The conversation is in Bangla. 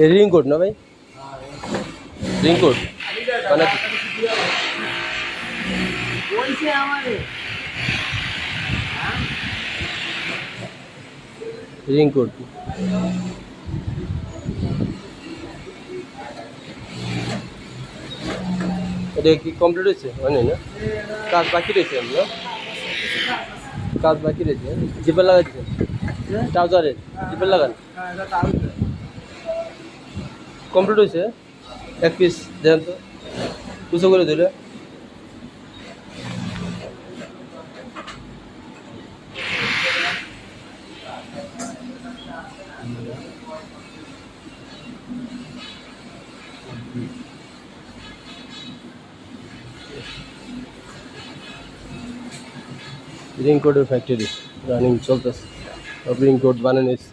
এই রিং কোড না ভাই? রিং কোড মানে রিং কোড এটা কি কমপ্লিট হয়েছে? হয়নি না? কাজ বাকি রয়েছে না কাজ বাকি রয়েছে। জিপে লাগাচ্ছেন ট্রাউজারের জিপে লাগান। কমপ্লিট হয়েছে। এক পিস দেন তো। দুশো করে দিলে রিং ফ্যাক্টরি রানিং চলতেছে। রিং কোড বানানো হয়েছে।